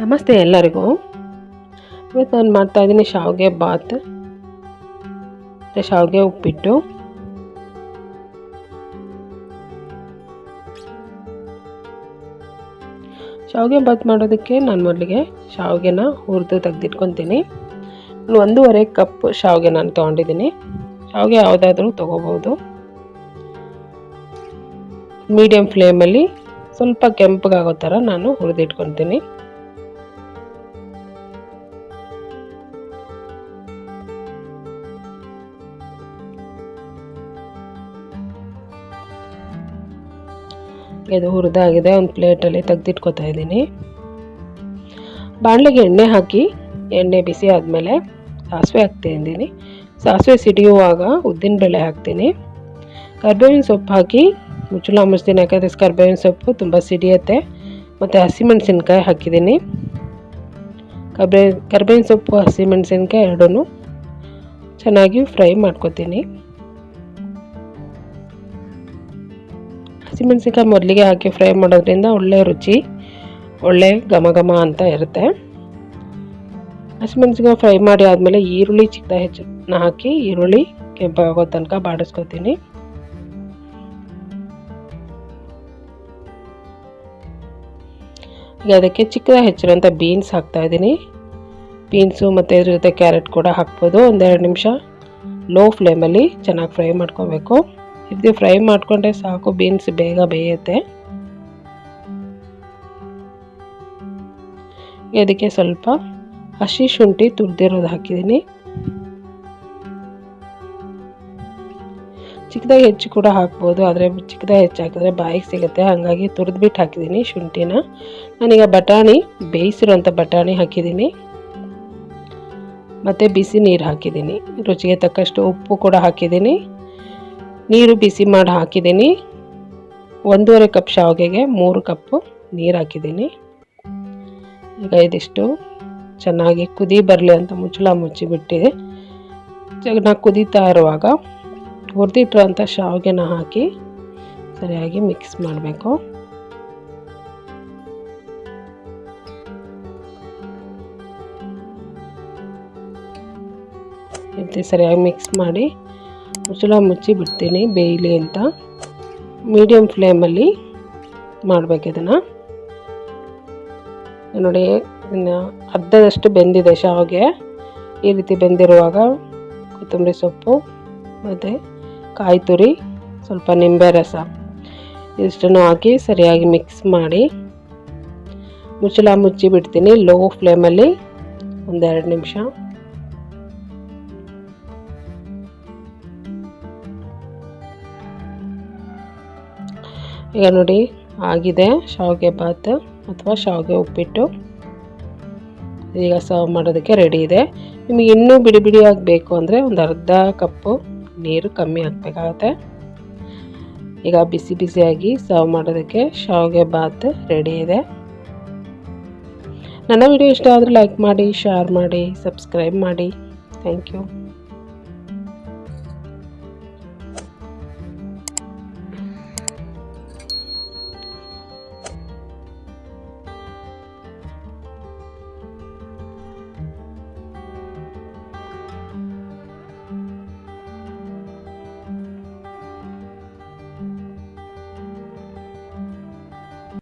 ನಮಸ್ತೆ ಎಲ್ಲರಿಗೂ. ಇವತ್ತು ನಾನು ಮಾಡ್ತಾಯಿದ್ದೀನಿ ಶಾವಿಗೆ ಬಾತ್. ಮತ್ತು ಶಾವಿಗೆ ಉಪ್ಪಿಟ್ಟು. ಶಾವಿಗೆ ಬಾತ್ ಮಾಡೋದಕ್ಕೆ ನಾನು ಮೊದಲಿಗೆ ಶಾವಿಗೆನ ಹುರಿದು ತೆಗೆದಿಟ್ಕೊತೀನಿ. ಒಂದೂವರೆ ಕಪ್ ಶಾವಿಗೆ ನಾನು ತೊಗೊಂಡಿದ್ದೀನಿ. ಶಾವಿಗೆ ಯಾವುದಾದ್ರೂ ತೊಗೋಬೋದು ಮೀಡಿಯಮ್ ಫ್ಲೇಮಲ್ಲಿ ಸ್ವಲ್ಪ ಕೆಂಪಗಾಗೋ ಥರ ನಾನು ಹುರಿದಿಟ್ಕೊತೀನಿ. ಇದು ಹುರಿದಾಗಿದೆ, ಒಂದು ಪ್ಲೇಟಲ್ಲಿ ತೆಗೆದಿಟ್ಕೋತಾ ಇದ್ದೀನಿ. ಬಾಣಲೆಗೆ ಎಣ್ಣೆ ಹಾಕಿ, ಎಣ್ಣೆ ಬಿಸಿ ಆದಮೇಲೆ ಸಾಸಿವೆ ಹಾಕ್ತಿದ್ದೀನಿ ಸಾಸಿವೆ ಸಿಡಿಯುವಾಗ ಉದ್ದಿನಬೇಳೆ ಹಾಕ್ತೀನಿ. ಕರ್ಬೇವಿನ ಸೊಪ್ಪು ಹಾಕಿ, ಮುಚ್ಚಳ ಮುಚ್ತೀನಿ, ಯಾಕಂದರೆ ಕರ್ಬೇವಿನ ಸೊಪ್ಪು ತುಂಬ ಸಿಡಿಯುತ್ತೆ. ಮತ್ತು ಹಸಿಮೆಣಸಿನ್ಕಾಯಿ ಹಾಕಿದ್ದೀನಿ. ಕರ್ಬೇ, ಕರ್ಬೇವಿನ ಸೊಪ್ಪು, ಹಸಿಮೆಣಸಿನ್ಕಾಯಿ ಎರಡೂ ಚೆನ್ನಾಗಿ ಫ್ರೈ ಮಾಡ್ಕೊತೀನಿ. ಹಸಿಮೆಣಸಿನ್ಕಾಯಿ ಮೊದಲಿಗೆ ಹಾಕಿ ಫ್ರೈ ಮಾಡೋದ್ರಿಂದ ಒಳ್ಳೆ ರುಚಿ, ಒಳ್ಳೆ ಘಮ ಘಮ ಅಂತ ಇರುತ್ತೆ. ಹಸಿಮೆಣಸಿನ್ಕಾಯಿ ಫ್ರೈ ಮಾಡಿ ಆದಮೇಲೆ ಈರುಳ್ಳಿ ಚಿಕ್ಕದ ಹೆಚ್ಚು ಹಾಕಿ, ಈರುಳ್ಳಿ ಕೆಂಪಾಗೋ ತನಕ ಬಾಡಿಸ್ಕೊತೀನಿ. ಈಗ ಅದಕ್ಕೆ ಚಿಕ್ಕದ ಹೆಚ್ಚಿರೋಂಥ ಬೀನ್ಸ್ ಹಾಕ್ತಾಯಿದ್ದೀನಿ ಬೀನ್ಸು ಮತ್ತು ಇದ್ರ ಜೊತೆ ಕ್ಯಾರೆಟ್ ಕೂಡ ಹಾಕ್ಬೋದು. ಒಂದೆರಡು ನಿಮಿಷ ಲೋ ಫ್ಲೇಮಲ್ಲಿ ಚೆನ್ನಾಗಿ ಫ್ರೈ ಮಾಡ್ಕೋಬೇಕು. ಇದು ಫ್ರೈ ಮಾಡಿಕೊಂಡ್ರೆ ಸಾಕು ಬೀನ್ಸ್ ಬೇಗ ಬೇಯುತ್ತೆ. ಇದಕ್ಕೆ ಸ್ವಲ್ಪ ಹಸಿ ಶುಂಠಿ ತುರಿದಿರೋದು ಹಾಕಿದ್ದೀನಿ. ಚಿಕ್ಕದಾಗಿ ಹೆಚ್ಚು ಕೂಡ ಹಾಕ್ಬೋದು, ಆದರೆ ಚಿಕ್ಕದಾಗಿ ಹೆಚ್ಚು ಹಾಕಿದ್ರೆ ಬಾಯಿಗೆ ಸಿಗುತ್ತೆ. ಹಾಗಾಗಿ ತುರಿದ್ಬಿಟ್ಟು ಹಾಕಿದ್ದೀನಿ ಶುಂಠಿನ. ನಾನೀಗ ಬಟಾಣಿ ಬೇಯಿಸಿರೋಂಥ ಬಟಾಣಿ ಹಾಕಿದ್ದೀನಿ. ಮತ್ತು ಬಿಸಿ ನೀರು ಹಾಕಿದ್ದೀನಿ. ರುಚಿಗೆ ತಕ್ಕಷ್ಟು ಉಪ್ಪು ಕೂಡ ಹಾಕಿದ್ದೀನಿ. ನೀರು ಬಿಸಿ ಮಾಡಿ ಹಾಕಿದ್ದೀನಿ. ಒಂದೂವರೆ ಕಪ್ ಶಾವಿಗೆಗೆ ಮೂರು ಕಪ್ಪು ನೀರು ಹಾಕಿದ್ದೀನಿ. ಈಗ ಇದಿಷ್ಟು ಚೆನ್ನಾಗಿ ಕುದಿ ಬರಲಿ ಅಂತ ಮುಚ್ಚಳ ಮುಚ್ಚಿಬಿಟ್ಟಿದೆ ಚೆನ್ನಾಗಿ ಕುದೀತಾ ಇರುವಾಗ ಹುರಿದಿಟ್ಟಿರೋಂಥ ಶಾವಿಗೆನ ಹಾಕಿ ಸರಿಯಾಗಿ ಮಿಕ್ಸ್ ಮಾಡಬೇಕು. ಇದು ಸರಿಯಾಗಿ ಮಿಕ್ಸ್ ಮಾಡಿ ಮುಚ್ಚಳ ಮುಚ್ಚಿ ಬಿಡ್ತೀನಿ ಬೇಯಲಿ ಅಂತ. ಮೀಡಿಯಮ್ ಫ್ಲೇಮಲ್ಲಿ ಮಾಡಬೇಕು ಇದನ್ನು. ನೋಡಿ ಅರ್ಧದಷ್ಟು ಬೆಂದಿದೆ ಶಾವಿಗೆ. ಈ ರೀತಿ ಬೆಂದಿರುವಾಗ ಕೊತ್ತಂಬರಿ ಸೊಪ್ಪು, ಮತ್ತು ಕಾಯಿ ತುರಿ, ಸ್ವಲ್ಪ ನಿಂಬೆ ರಸ. ಇದಿಷ್ಟನ್ನು ಹಾಕಿ ಸರಿಯಾಗಿ ಮಿಕ್ಸ್ ಮಾಡಿ. ಮುಚ್ಚಳ ಮುಚ್ಚಿ ಬಿಡ್ತೀನಿ ಲೋ ಫ್ಲೇಮಲ್ಲಿ ಒಂದೆರಡು ನಿಮಿಷ. ಈಗ ನೋಡಿ, ಆಗಿದೆ. ಶಾವಿಗೆ ಬಾತ್ ಅಥವಾ ಶಾವಿಗೆ ಉಪ್ಪಿಟ್ಟು. ಈಗ ಸರ್ವ್ ಮಾಡೋದಕ್ಕೆ ರೆಡಿ ಇದೆ. ನಿಮಗೆ ಇನ್ನೂ ಬಿಡಿ ಬಿಡಿಯಾಗಿ ಬೇಕು ಅಂದರೆ ಒಂದು ಅರ್ಧ ಕಪ್ಪು ನೀರು ಕಮ್ಮಿ ಹಾಕಬೇಕಾಗತ್ತೆ. ಈಗ ಬಿಸಿ ಬಿಸಿಯಾಗಿ ಸರ್ವ್ ಮಾಡೋದಕ್ಕೆ ಶಾವಿಗೆ ಬಾತ್ ರೆಡಿ ಇದೆ. ನನ್ನ ವಿಡಿಯೋ ಇಷ್ಟ ಆದರೆ ಲೈಕ್ ಮಾಡಿ ಶೇರ್ ಮಾಡಿ ಸಬ್ಸ್ಕ್ರೈಬ್ ಮಾಡಿ. Thank you